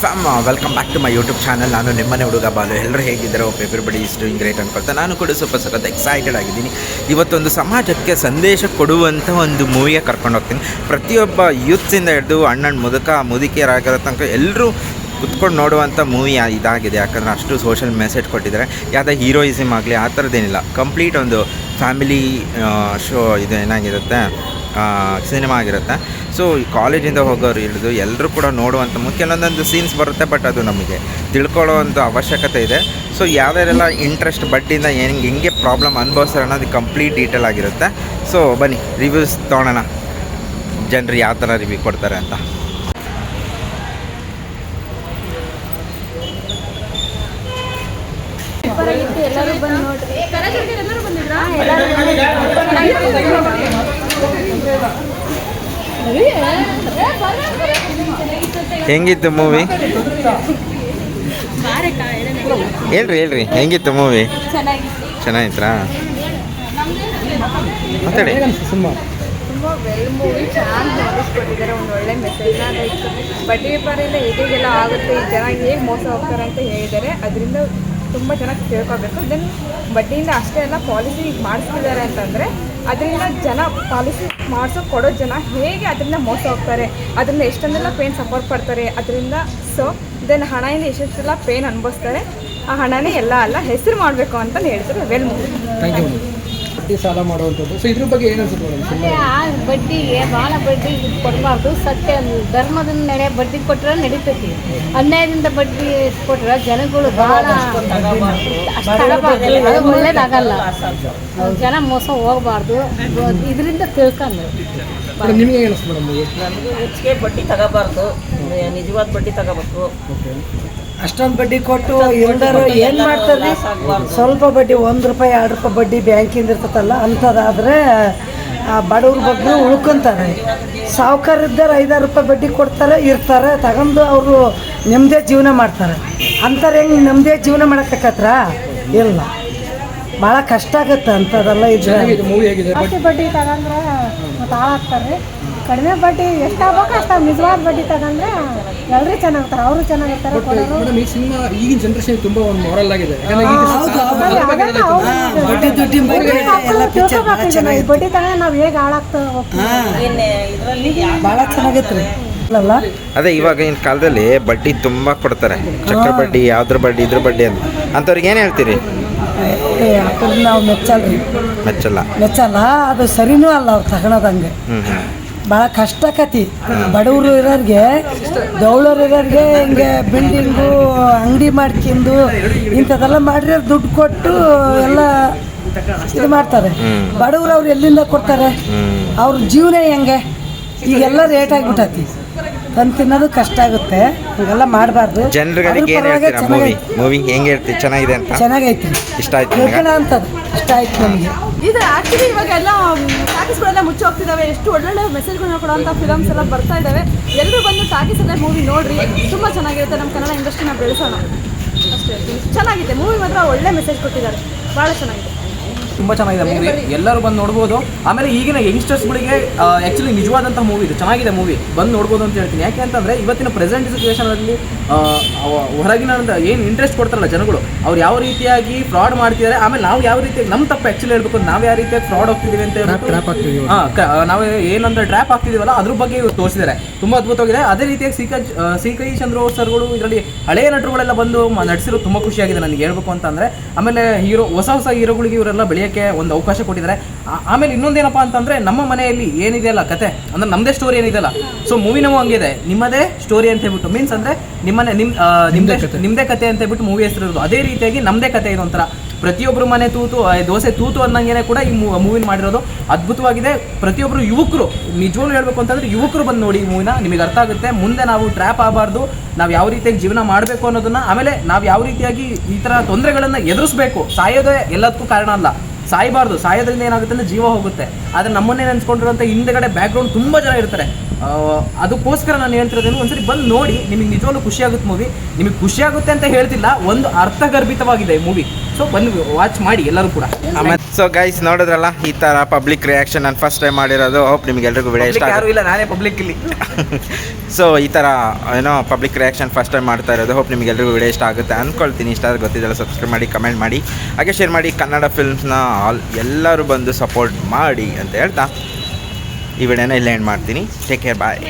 Fam welcome back to my YouTube channel ನಾನು ನಿಮ್ಮನೆ ಹುಡುಗ ಬಾಲು. ಎಲ್ಲರೂ ಹೇಗಿದ್ದಾರೆ ಎವ್ರಿಬಡಿ ಇಸ್ ಡೂಯಿಂಗ್ ಗ್ರೇಟ್ ಅನ್ಕೊಳ್ತಾ. ನಾನು ಕೂಡ ಸ್ವಲ್ಪ ಸಖತ್ ಎಕ್ಸೈಟೆಡ್ ಆಗಿದ್ದೀನಿ. ಇವತ್ತೊಂದು ಸಮಾಜಕ್ಕೆ ಸಂದೇಶ ಕೊಡುವಂಥ ಒಂದು ಮೂವಿಗೆ ಕರ್ಕೊಂಡು ಹೋಗ್ತೀನಿ. ಪ್ರತಿಯೊಬ್ಬ ಯೂತ್ಸಿಂದ ಹಿಡಿದು ಅಣ್ಣನ ಮುದುಕ, ಮುದುಕಿಯರಾಗಿರೋ ತನಕ ಎಲ್ಲರೂ ಕುತ್ಕೊಂಡು ನೋಡುವಂಥ ಮೂವಿ ಇದಾಗಿದೆ. ಯಾಕಂದರೆ ಅಷ್ಟು ಸೋಷಿಯಲ್ ಮೆಸೇಜ್ ಕೊಟ್ಟಿದ್ದಾರೆ. ಯಾವುದೇ ಹೀರೋಯಿಸಮ್ ಆಗಲಿ, ಆ ಥರದ್ದೇನಿಲ್ಲ ಕಂಪ್ಲೀಟ್ ಒಂದು ಫ್ಯಾಮಿಲಿ ಶೋ ಇದು ಏನಾಗಿರುತ್ತೆ? ಸಿನಿಮಾ ಆಗಿರುತ್ತೆ. ಸೊ ಈ ಕಾಲೇಜಿಂದ ಹೋಗೋರು ಹಿಡಿದು ಎಲ್ಲರೂ ಕೂಡ ನೋಡುವಂಥ ಮುಖ್ಯ ಕೆಲವೊಂದೊಂದು ಸೀನ್ಸ್ ಬರುತ್ತೆ ಬಟ್ ಅದು ನಮಗೆ ತಿಳ್ಕೊಳ್ಳೋವಂಥ ಅವಶ್ಯಕತೆ ಇದೆ. ಸೊ ಯಾವ್ಯಾರೆಲ್ಲ ಇಂಟ್ರೆಸ್ಟ್ ಬಡ್ಡಿಯಿಂದ ಹೆಂಗೆ ಹೆಂಗೆ ಪ್ರಾಬ್ಲಮ್ ಅನುಭವಿಸ್ತಾರೆ ಅನ್ನೋದು ಕಂಪ್ಲೀಟ್ ಡೀಟೇಲ್ ಆಗಿರುತ್ತೆ. ಸೊ ಬನ್ನಿ ರಿವ್ಯೂಸ್ ತೊಗೊಳೋಣ ಜನರು ಯಾವ ಥರ ರಿವ್ಯೂ ಕೊಡ್ತಾರೆ ಅಂತ. ಎಲ್ಲರೂ ಬಂದು ನೋಡ್ರಿ ಹಾ, ಎಲ್ಲರೂ ಹೆಂಗಿತ್ತು ಮೂವಿ ಹೇಳ್ರಿ ಹೇಳ್ರಿ. ಹೆಂಗಿತ್ತು ಮೂವಿ ಚೆನ್ನಾಗಿತ್ರಾ ಮಾತಾಡಿ. ತುಂಬ ವೆಲ್ ಮೂವಿ ಚೆನ್ನಾಗಿ ನೋಡಿಸ್ಕೊಟ್ಟಿದ್ದಾರೆ ಒಂದು ಒಳ್ಳೆ ಮೆಸೇಜ್ನ ಲೈಕ್ ಬಡ್ಡಿ ವ್ಯಾಪಾರದಿಂದ ಹೇಗೆಲ್ಲ ಆಗುತ್ತೆ, ಈ ಜನ ಹೇಗೆ ಮೋಸ ಹೋಗ್ತಾರೆ ಅಂತ ಹೇಳಿದ್ದಾರೆ. ಅದರಿಂದ ತುಂಬ ಚೆನ್ನಾಗಿ ಕೇಳ್ಕೋಬೇಕು ದೆನ್ ಬಡ್ಡಿಯಿಂದ ಅಷ್ಟೇ ಅಲ್ಲ ಪಾಲಿಸಿ ಮಾಡಿಸ್ತಿದ್ದಾರೆ ಅಂತಂದರೆ, ಅದರಿಂದ ಜನ ಪಾಲಿಸಿ ಮಾಡಿಸೋ, ಕೊಡೋ ಜನ ಹೇಗೆ ಅದರಿಂದ ಮೋಸ ಹೋಗ್ತಾರೆ, ಅದರಿಂದ ಎಷ್ಟೊಂದೆಲ್ಲ ಪೇನ್ ಸಪೋರ್ಟ್ ಪಡ್ತಾರೆ, ಅದರಿಂದ ಸೊ ದೆನ್ ಹಣದಿಂದ ಎಷ್ಟೆಲ್ಲ ಪೇನ್ ಅನುಭವಿಸ್ತಾರೆ, ಆ ಹಣನೇ ಎಲ್ಲ ಅಲ್ಲ, ಹೆಸರು ಮಾಡಬೇಕು ಅಂತ ಹೇಳ್ತಾರೆ ವೆಲ್ ಥ್ಯಾಂಕ್ ಯು ಬಡ್ಡಿ ಸಾಲ ಮಾಡುವಂಥದ್ದು. ಸೊ ಇದ್ರ ಬಗ್ಗೆ ಏನು ಅನ್ಸುತ್ತೆ ಮೇಡಮ್ ಬಡ್ಡಿಗೆ ಭಾಳ ಬಡ್ಡಿ ಕೊಡಬಾರ್ದು. ಸತ್ಯ ಧರ್ಮದ ನಡೆ ಬಡ್ಡಿ ಕೊಟ್ಟರೆ ನಡೀತೈತಿ. ಅನ್ಯಾಯದಿಂದ ಬಡ್ಡಿ ಕೊಟ್ರೆ ಜನಗಳು ಭಾಳ ಅದು ಒಳ್ಳೇದಾಗಲ್ಲ. ಜನ ಮೋಸ ಹೋಗಬಾರ್ದು. ಇದರಿಂದ ತಿಳ್ಕೊಂಡು ನಿಮಗೆ ಏನು ಮೇಡಮ್ ನಮಗೆ ಹೆಚ್ಚಿಗೆ ಬಡ್ಡಿ ತಗೋಬಾರ್ದು. ನಿಜವಾದ ಬಡ್ಡಿ ತಗೋಬೇಕು. ಅಷ್ಟೊಂದು ಬಡ್ಡಿ ಕೊಟ್ಟು ಎಲ್ಲರೂ ಏನು ಮಾಡ್ತಾರೆ? ಸ್ವಲ್ಪ ಬಡ್ಡಿ ಒಂದು ರೂಪಾಯಿ ಎರಡು ರೂಪಾಯಿ ಬಡ್ಡಿ ಬ್ಯಾಂಕಿಂದ ಇರ್ತದಲ್ಲ ಅಂಥದ್ದಾದರೆ ಆ ಬಡವ್ರ ಬಗ್ಗೆ ಉಳ್ಕೊಂತಾರೆ. ಸಾವುಕಾರ ಇದ್ದಾರೆ ಐದಾರು ರೂಪಾಯಿ ಬಡ್ಡಿ ಕೊಡ್ತಾರೆ ಇರ್ತಾರೆ ತಗೊಂಡು ಅವರು ನೆಮ್ಮದೇ ಜೀವನ ಮಾಡ್ತಾರೆ. ಅಂತಾರೆ ಹೆಂಗೆ ನೆಮ್ಮದೇ ಜೀವನ ಮಾಡೋಕ್ಕತ್ರ ಇಲ್ಲ. ಭಾಳ ಕಷ್ಟ ಆಗತ್ತೆ ಅಂಥದ್ದೆಲ್ಲ ಇದು ಜಾಸ್ತಿ ಬಡ್ಡಿ ತಗಂದ್ರೆ ಮತ್ತು ಹಾಳಾಗ್ತಾರೆ. ಕಡಿಮೆ ಬಡ್ಡಿ ಎಷ್ಟಾಗಬೇಕು ಅಷ್ಟು ನಿಜವಾದ ಬಡ್ಡಿ ತಗೊಂಡ್ರೆ ಎಲ್ಲರೂ ಚೆನ್ನಾಗಿರ್ತಾರೆ ಅವರು ಚೆನ್ನಾಗಿರ್ತಾರೆ ಮೇಡಮ್ ಈ ಸಿನಿಮಾ ಈಗಿನ ಜನರೇಷನ್ ತುಂಬಾ ಒಂದು ಮಾರಲ್ ಆಗಿದೆ. ಬಡ್ಡಿ ತಗೊಂಡು ನಾವು ಹೇಗೆ ಹಾಳಾಗ್ತಾ ಭಾಳ ಚೆನ್ನಾಗಿತ್ತು ಅದೇ ಇವಾಗಿನ ಕಾಲದಲ್ಲಿ ಬಡ್ಡಿ ತುಂಬಾ ಕೊಡ್ತಾರೆ. ಚಕ್ರ ಬಡ್ಡಿ ಯಾವ್ದ್ರ ಬಡ್ಡಿ ಇದ್ರ ಬಡ್ಡಿ ಅಂತ. ಅಂತವ್ರಿಗೆ ಏನ್ ಹೇಳ್ತೀರಿ? ನಾವು ಮೆಚ್ಚಲ್ರಿ. ಮೆಚ್ಚಲ್ಲ. ಮೆಚ್ಚಲ್ಲ ಅದು ಸರಿನೂ ಅಲ್ಲ ಅವ್ರು ತಗೊಳೋದಂಗೆ. ಭಾಳ ಕಷ್ಟ ಕತಿ ಬಡವರು ಇರೋರಿಗೆ ದೌಳರು ಇರೋರಿಗೆ ಹಿಂಗೆ ಬಿಲ್ಡಿಂಗು ಅಂಗಡಿ ಮಾಡ್ಕೊಂಡು ಇಂಥದ್ದೆಲ್ಲ ಮಾಡಿರೋ ದುಡ್ಡು ಕೊಟ್ಟು ಎಲ್ಲ ಇದು ಮಾಡ್ತಾರೆ. ಬಡವ್ರು ಅವ್ರು ಎಲ್ಲಿಂದ ಕೊಡ್ತಾರೆ? ಅವ್ರ ಜೀವನ ಹೆಂಗೆ? ಈಗೆಲ್ಲ ರೇಟ್ ಆಗಿಬಿಟ್ಟತಿ ತಂದು ತಿನ್ನೋದು ಕಷ್ಟ ಆಗುತ್ತೆ. ಹಂಗೆಲ್ಲ ಮಾಡಬಾರ್ದು. ಜನರಿಗೆ ಏನು ಹೇಳ್ತೀರಾ ಮೂವಿ ಮೂವಿ ಹೆಂಗೆ ಹೇಳ್ತೀವಿ ಚೆನ್ನಾಗಿದೆ ಅಂತ? ಚೆನ್ನಾಗೈತಿ. ಇಷ್ಟ ಆಯ್ತು ನಿಮಗೆ? ಅಂಥದ್ದು ಇಷ್ಟ ಆಯ್ತು ನಮಗೆ. ಇದು ಆಕ್ಚುಲಿ ಇವಾಗ ಎಲ್ಲ ಟಾಕೀಸ್ಗಳೆಲ್ಲ ಮುಚ್ಚಿ ಹೋಗ್ತಿದಾವೆ. ಎಷ್ಟು ಒಳ್ಳೊಳ್ಳೆ ಮೆಸೇಜ್ಗಳನ್ನ ಕೊಡುವಂತ ಫಿಲಮ್ಸ್ ಎಲ್ಲ ಬರ್ತಾ ಇದ್ದಾವೆ ಎಲ್ಲರೂ ಬಂದು ಟಾಕೀಸ್ ಅಲ್ಲೇ ಮೂವಿ ನೋಡ್ರಿ. ತುಂಬ ಚೆನ್ನಾಗಿರುತ್ತೆ. ನಮ್ಮ ಕನ್ನಡ ಇಂಡಸ್ಟ್ರಿನ ಬೆಳೆಸೋಣ. ಅಷ್ಟೇ. ಚೆನ್ನಾಗಿದೆ. ಮೂವಿ ಮಾತ್ರ ಒಳ್ಳೆ ಮೆಸೇಜ್ ಕೊಟ್ಟಿದ್ದಾರೆ. ಭಾಳ ಚೆನ್ನಾಗಿದೆ. ತುಂಬ ಚೆನ್ನಾಗಿದೆ ಮೂವಿ ಎಲ್ಲರೂ ಬಂದು ನೋಡ್ಬೋದು. ಆಮೇಲೆ ಈಗಿನ ಯಂಗ್ಸ್ಟರ್ಸ್ಗಳಿಗೆ ಆ್ಯಕ್ಚುಲಿ ನಿಜವಾದಂಥ ಮೂವಿ ಇದು. ಚೆನ್ನಾಗಿದೆ ಮೂವಿ ಬಂದು ನೋಡ್ಬೋದು ಅಂತ ಹೇಳ್ತೀನಿ. ಯಾಕೆ ಅಂತಂದರೆ ಇವತ್ತಿನ ಪ್ರೆಸೆಂಟ್ ಸಿಚುವೇಷನಲ್ಲಿ ಹೊರಗಿನ ಏನು ಇಂಟ್ರೆಸ್ಟ್ ಕೊಡ್ತಾರಲ್ಲ ಜನಗಳು ಅವ್ರು ಯಾವ ರೀತಿಯಾಗಿ ಫ್ರಾಡ್ ಮಾಡ್ತಿದ್ದಾರೆ ಆಮೇಲೆ ನಾವು ಯಾವ ರೀತಿಯಾಗಿ ನಮ್ಮ ತಪ್ಪು ಆ್ಯಕ್ಚುಲಿ ಹೇಳ್ಬೇಕು ನಾವು ಯಾವ ರೀತಿಯಾಗಿ ಫ್ರಾಡ್ ಹೋಗ್ತಿದ್ದೀವಿ ಅಂತ ಹೇಳ್ಬಿಟ್ಟು ಹಾಂ ನಾವು ಏನಂದ್ರೆ ಟ್ರ್ಯಾಪ್ ಆಗ್ತಿದ್ದೀವಲ್ಲ ಅದ್ರ ಬಗ್ಗೆ ಇವರು ತೋರಿಸಿದ್ದಾರೆ. ತುಂಬ ಅದ್ಭುತವಾಗಿದೆ. ಅದೇ ರೀತಿಯಾಗಿ ಸಿ ಕ ಸಿ ಕೈ ಚಂದ್ರ ಸರ್ಗಳು ಇದರಲ್ಲಿ ಹಳೆಯ ನಟರುಗಳೆಲ್ಲ ಬಂದು ನಡೆಸಿರೋದು ತುಂಬ ತುಂಬಾ ಖುಷಿಯಾಗಿದೆ ನನಗೆ ಹೇಳ್ಬೇಕು ಅಂತಂದರೆ. ಆಮೇಲೆ ಹೀರೋ ಹೊಸ ಹೊಸ ಹೀರೋಗಳಿಗೆ ಇವರೆಲ್ಲ ಬೆಳೆಯೋಕ್ಕೆ ಒಂದು ಅವಕಾಶ ಕೊಟ್ಟಿದ್ದಾರೆ. ಆಮೇಲೆ ಇನ್ನೊಂದೇನಪ್ಪ ಅಂತಂದ್ರೆ ನಮ್ಮ ಮನೆಯಲ್ಲಿ ಏನಿದೆಯಲ್ಲ ಕತೆ ಅಂದ್ರೆ ನಮ್ಮದೇ ಸ್ಟೋರಿ ಏನಿದೆಯಲ್ಲ ಸೊ ಮೂವಿನವೂ ಹಂಗಿದೆ. ನಿಮ್ಮದೇ ಸ್ಟೋರಿ ಅಂತ ಹೇಳ್ಬಿಟ್ಟು ಮೀನ್ಸ್ ಅಂದ್ರೆ ನಿಮ್ಮನೆ ನಿಮ್ಮ ನಿಮ್ಮದೇ ನಿಮ್ಮದೇ ನಿಮ್ದೇ ಕತೆ. ಅಂತ ಹೇಳ್ಬಿಟ್ಟು ಮೂವಿ ಹೆಸರಿರೋದು ಅದೇ ರೀತಿಯಾಗಿ ನಮ್ಮದೇ ಕತೆ ಇದು ಒಂಥರ. ಪ್ರತಿಯೊಬ್ಬರು ಮನೆ ತೂತು ದೋಸೆ ತೂತು ಅನ್ನಂಗೆ ಕೂಡ ಈ ಮೂವಿನ ಮಾಡಿರೋದು. ಅದ್ಭುತವಾಗಿದೆ. ಪ್ರತಿಯೊಬ್ಬರು ಯುವಕರು ನಿಜವಾಗ್ಲೂ ಹೇಳಬೇಕು ಅಂತಂದ್ರೆ ಯುವಕರು ಬಂದು ನೋಡಿ ಈ ಮೂವಿನ ನಿಮಗೆ ಅರ್ಥ ಆಗುತ್ತೆ. ಮುಂದೆ ನಾವು ಟ್ರ್ಯಾಪ್ ಆಗಬಾರ್ದು. ನಾವು ಯಾವ ರೀತಿಯಾಗಿ ಜೀವನ ಮಾಡಬೇಕು ಅನ್ನೋದನ್ನ ಆಮೇಲೆ ನಾವು ಯಾವ ರೀತಿಯಾಗಿ ಈ ಥರ ತೊಂದರೆಗಳನ್ನು ಎದುರಿಸ್ಬೇಕು ಸಾಯೋದೇ ಎಲ್ಲದಕ್ಕೂ ಕಾರಣ ಅಲ್ಲ. ಸಾಯಬಾರ್ದು. ಸಾಯೋದ್ರಿಂದ ಏನಾಗುತ್ತೆ ಅಂದರೆ ಜೀವ ಹೋಗುತ್ತೆ. ಆದರೆ ನಮ್ಮನ್ನೇ ನೆನೆಸ್ಕೊಂಡಿರುವಂಥ ಹಿಂದೆಗಡೆ ಬ್ಯಾಕ್ಗ್ರೌಂಡ್ ತುಂಬ ಜನ ಇರ್ತಾರೆ. ಅದಕ್ಕೋಸ್ಕರ ನಾನು ಹೇಳ್ತಿರೋದೇನು ಒಂದ್ಸರಿ ಬಂದು ನೋಡಿ, ನಿಮಗೆ ನಿಜವಾಗ್ಲೂ ಖುಷಿ ಆಗುತ್ತೆ ಮೂವಿ ನಿಮಗೆ ಖುಷಿ ಆಗುತ್ತೆ ಅಂತ ಹೇಳ್ತಿಲ್ಲ, ಒಂದು ಅರ್ಥಗರ್ಭಿತವಾಗಿದೆ ಮೂವಿ ಸೊ ಬಂದು ವಾಚ್ ಮಾಡಿ ಎಲ್ಲರೂ ಕೂಡ. ಸೊ ಗೈಸ್ ನೋಡಿದ್ರಲ್ಲ? ಈ ಥರ ಪಬ್ಲಿಕ್ ರಿಯಾಕ್ಷನ್ ನಾನು ಫಸ್ಟ್ ಟೈಮ್ ಮಾಡಿರೋದು. ಹೋಪ್ ನಿಮಗೆಲ್ರಿಗೂ ವಿಡಿಯೋ ಇಷ್ಟ ಯಾರು ಇಲ್ಲ ನಾನೇ ಪಬ್ಲಿಕ್ ಇಲ್ಲಿ. ಸೊ ಈ ಥರ ಏನೋ ಪಬ್ಲಿಕ್ ರಿಯಾಕ್ಷನ್ ಫಸ್ಟ್ ಟೈಮ್ ಮಾಡ್ತಾ ಇರೋದು. ಹೋಪ್ ನಿಮಗೆಲ್ರಿಗೂ ವಿಡಿಯೋ ಇಷ್ಟ ಆಗುತ್ತೆ. ಅಂದ್ಕೊಳ್ತೀನಿ ಇಷ್ಟ ಆದರೆ ಗೊತ್ತಿದ್ದಲ್ಲ ಸಬ್ಸ್ಕ್ರೈಬ್ ಮಾಡಿ ಕಮೆಂಟ್ ಮಾಡಿ. ಹಾಗೆ ಶೇರ್ ಮಾಡಿ. ಕನ್ನಡ ಫಿಲ್ಮ್ಸ್ನ ಆಲ್ ಎಲ್ಲರೂ ಬಂದು ಸಪೋರ್ಟ್ ಮಾಡಿ ಅಂತ ಹೇಳ್ತಾ ಈ ವಿಡಿಯೋನ ಇಲ್ಲೇ ಎಂಡ್ ಮಾಡ್ತೀನಿ. Take care bye